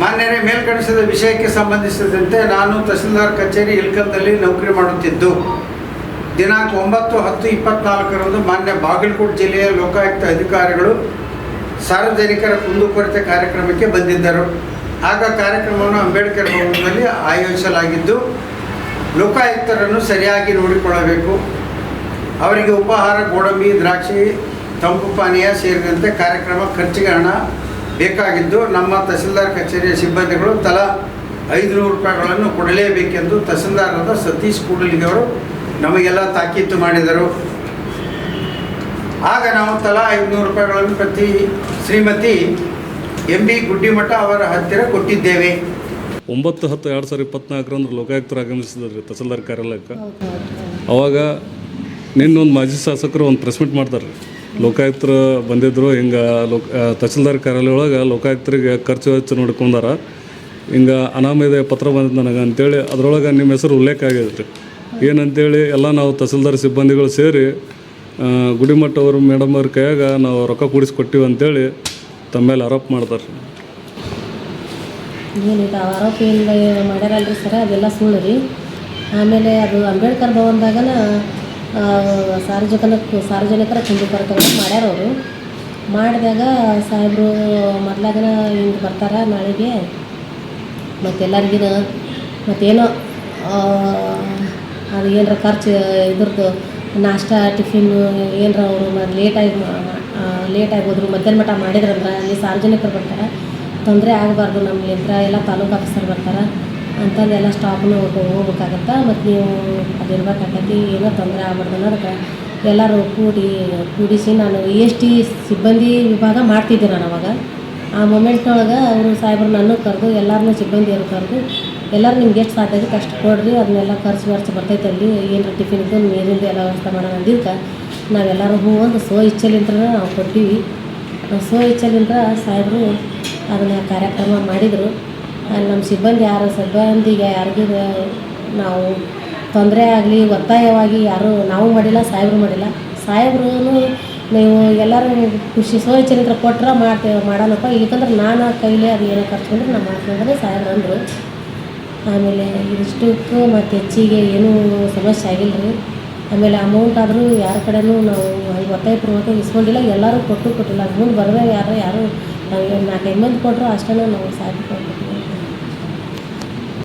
ಮಾನ್ಯರೇ, ಮೇಲ್ಕಣಿಸಿದ ವಿಷಯಕ್ಕೆ ಸಂಬಂಧಿಸಿದಂತೆ ನಾನು ತಹಸೀಲ್ದಾರ್ ಕಚೇರಿ ಇಲ್ಕಲ್ದಲ್ಲಿ ನೌಕರಿ ಮಾಡುತ್ತಿದ್ದು. ದಿನಾಂಕ ಒಂಬತ್ತು ಹತ್ತು ಇಪ್ಪತ್ನಾಲ್ಕರಂದು ಮಾನ್ಯ ಬಾಗಲಕೋಟೆ ಜಿಲ್ಲೆಯ ಲೋಕಾಯುಕ್ತ ಅಧಿಕಾರಿಗಳು ಸಾರ್ವಜನಿಕರ ಕುಂದುಕೊರತೆ ಕಾರ್ಯಕ್ರಮಕ್ಕೆ ಬಂದಿದ್ದರು. ಆಗ ಕಾರ್ಯಕ್ರಮವನ್ನು ಅಂಬೇಡ್ಕರ್ ಭವನದಲ್ಲಿ ಆಯೋಜಿಸಲಾಗಿದ್ದು, ಲೋಕಾಯುಕ್ತರನ್ನು ಸರಿಯಾಗಿ ನೋಡಿಕೊಳ್ಳಬೇಕು. ಅವರಿಗೆ ಉಪಹಾರ, ಗೋಡಂಬಿ, ದ್ರಾಕ್ಷಿ, ತಂಪು ಪಾನೀಯ ಸೇರಿದಂತೆ ಕಾರ್ಯಕ್ರಮ, ಖರ್ಚಿಗೆ ಹಣ ಬೇಕಾಗಿದ್ದು ನಮ್ಮ ತಹಸೀಲ್ದಾರ್ ಕಚೇರಿಯ ಸಿಬ್ಬಂದಿಗಳು ತಲಾ ಐದುನೂರು ರೂಪಾಯಿಗಳನ್ನು ಕೊಡಲೇಬೇಕೆಂದು ತಹಸೀಲ್ದಾರರಾದ ಸತೀಶ್ ಕೂಡಲಿಗೆಯವರು ನಮಗೆಲ್ಲ ತಾಕೀತು ಮಾಡಿದರು. ಆಗ ನಾವು ತಲಾ ಐದುನೂರು ರೂಪಾಯಿಗಳನ್ನು ಪ್ರತಿ ಶ್ರೀಮತಿ ಎಂ ಬಿ ಗುಡ್ಡಿಮಠ ಅವರ ಹತ್ತಿರ ಕೊಟ್ಟಿದ್ದೇವೆ. ಒಂಬತ್ತು ಹತ್ತು ಎರಡು ಸಾವಿರದ ಇಪ್ಪತ್ನಾಲ್ಕರಂದು ಲೋಕಾಯುಕ್ತರು ಆಗಮಿಸಿದ್ರಿ ತಹಸೀಲ್ದಾರ್ ಕಾರ್ಯಾಲಯಕ್ಕೆ. ಅವಾಗ ನಿನ್ನೊಂದು ಮಾಜಿ ಶಾಸಕರು ಒಂದು ಪ್ರೆಸ್ ಮೀಟ್ ಮಾಡ್ತಾರೆ. ಲೋಕಾಯುಕ್ತರು ಬಂದಿದ್ದರು ಹಿಂಗೆ ಲೋಕ ತಹಸೀಲ್ದಾರ್ ಕಾರ್ಯಾಲಯ ಒಳಗೆ ಲೋಕಾಯುಕ್ತರಿಗೆ ಖರ್ಚು ವೆಚ್ಚ ನೋಡ್ಕೊಂಡಾರ ಹಿಂಗೆ ಅನಾಮಯದ ಪತ್ರ ಬಂದಿದ್ದು ನನಗೆ ಅಂತೇಳಿ, ಅದರೊಳಗೆ ನಿಮ್ಮ ಹೆಸರು ಉಲ್ಲೇಖ ಆಗಿದ್ರಿ ಏನಂತೇಳಿ ಎಲ್ಲ ನಾವು ತಹಸೀಲ್ದಾರ್ ಸಿಬ್ಬಂದಿಗಳು ಸೇರಿ ಗುಡಿಮಠ ಅವರು ಮೇಡಮ್ ಅವ್ರ ಕೈಯಾಗ ನಾವು ರೊಕ್ಕ ಕೂಡಿಸ್ಕೊಟ್ಟಿವಿ ಅಂತೇಳಿ ತಮ್ಮ ಮೇಲೆ ಆರೋಪ ಮಾಡ್ತಾರೆ. ಏನಿಲ್ಲ ಆರೋಪ ಏನು ಮಾಡ್ಯಾರಲ್ರಿ ಸರ? ಅದೆಲ್ಲ ಸುಳ್ಳು ರೀ. ಆಮೇಲೆ ಅದು ಅಂಬೇಡ್ಕರ್ ಭವನದಾಗನ ಆ, ಸಾರ್ವಜನಿಕರ ಸಾರ್ವಜನಿಕರ ಕುಂದುಕೊರತೆಗಳು ಮಾಡ್ಯಾರ ಅವರು. ಮಾಡಿದಾಗ ಸಾಹೇಬರು ಮೊದ್ಲಾಗನ ಹಿಂಗೆ ಬರ್ತಾರೆ ನಾಳೆಗೆ. ಮತ್ತೆಲ್ಲರಿಗಿನ ಮತ್ತೇನೋ ಅದು ಏನಾರ ಖರ್ಚು ಇದ್ರದ್ದು ನಾಷ್ಟ ಟಿಫಿನ್ ಏನರ ಅವರು ಲೇಟಾಗಿ ಲೇಟಾಗಿ ಹೋದ್ರು ಮಧ್ಯಾಹ್ನ ಮಠ ಮಾಡಿದ್ರಂದ್ರೆ ಅಲ್ಲಿ ಸಾರ್ವಜನಿಕರು ಬರ್ತಾರೆ. ತೊಂದರೆ ಆಗಬಾರ್ದು ನಮ್ಗೆ ಎಲ್ಲ ತಾಲೂಕು ಆಫೀಸರ್ ಬರ್ತಾರೆ. ಅಂಥದ್ದೆಲ್ಲ ಸ್ಟಾಪ್ನು ಹೋಗ್ಬೇಕಾಗತ್ತೆ? ಮತ್ತು ನೀವು ಅದಿರ್ಬೇಕಾಗತ್ತೆ ಏನೋ ತೊಂದರೆ ಆಗ್ಬಾರ್ದು ಅನ್ನೋದಕ್ಕೆ ಎಲ್ಲರೂ ಕೂಡಿ, ಕೂಡಿಸಿ ನಾನು ಇ ಎಸ್ ಟಿ ಸಿಬ್ಬಂದಿ ವಿಭಾಗ ಮಾಡ್ತಿದ್ದೆ ನಾನು ಅವಾಗ. ಆ ಮೊಮೆಂಟ್ನೊಳಗೆ ಅವರು ಸಾಹೇಬ್ರು ನನ್ನ ಕರೆದು ಎಲ್ಲರನ್ನೂ ಸಿಬ್ಬಂದಿಯರು ಕರೆದು, ಎಲ್ಲರೂ ನಿಮ್ಗೆ ಎಷ್ಟು ಸಾಧ್ಯ ಆಗುತ್ತೆ ಅಷ್ಟು ಕೊಡ್ರಿ, ಅದನ್ನೆಲ್ಲ ಖರ್ಚು ಖರ್ಚು ಬರ್ತೈತೆ ಅಲ್ಲಿ, ಏನರ ಟಿಫಿನ್ದು ನೀರಿಂದು ಎಲ್ಲ ವ್ಯವಸ್ಥೆ ಮಾಡೋಣ ಅಂದಿದ್ದಕ್ಕೆ ನಾವೆಲ್ಲರೂ ಹೂ ಅಂತ ಸೋ ಇಚ್ಛೆಲಿಂತ್ರ ನಾವು ಕೊಡ್ತೀವಿ ಸೋ ಇಚ್ಛೆಲಿಂದ ಸಾಹೇಬರು ಅದನ್ನು ಕಾರ್ಯಕ್ರಮ ಮಾಡಿದರು. ನಮ್ಮ ಸಿಬ್ಬಂದಿ ಯಾರು, ಸಿಬ್ಬಂದಿಗೆ ಯಾರಿಗೂ ನಾವು ತೊಂದರೆ ಆಗಲಿ, ಒತ್ತಾಯವಾಗಿ ಯಾರೂ ನಾವು ಮಾಡಿಲ್ಲ, ಸಾಹೇಬರು ಮಾಡಿಲ್ಲ. ಸಾಹೇಬ್ರು ನೀವು ಎಲ್ಲರೂ ಖುಷಿ ಸೋ ಇಚ್ಛೆಲಿಂದ ಕೊಟ್ರೆ ಮಾಡ್ತೇವೆ ಮಾಡೋಣಪ್ಪ ಇಲ್ಲಿಕಂದ್ರೆ ನಾನು ಕೈಲಿ ಅದು ಏನೋ ಖರ್ಚು ಬಂದ್ರೆ ನಾನು ಮಾಡ್ತೀನಿ ಸಾಹೇಬ್ರು ಅಂದರು. ಆಮೇಲೆ ಇದಿಷ್ಟಕ್ಕೂ ಮತ್ತು ಹೆಚ್ಚಿಗೆ ಏನೂ ಸಮಸ್ಯೆ ಆಗಿಲ್ಲ ಆಮೇಲೆ ಅಮೌಂಟ್ ಆದರೂ ಯಾರ ಕಡೆನೂ ನಾವು ಒತ್ತಾಯ ಪೂರ್ವಕ ಇಸ್ಕೊಂಡಿಲ್ಲ. ಎಲ್ಲರೂ ಕೊಟ್ಟು ಕೊಟ್ಟಿಲ್ಲ. ಮುಂದೆ ಬರೋದಾಗ ಯಾರು ಯಾರು ನಾಲ್ಕೈದು ಮಂದಿ ಕೊಟ್ಟರು ಅಷ್ಟೇ ನಾವು ಸಾಕು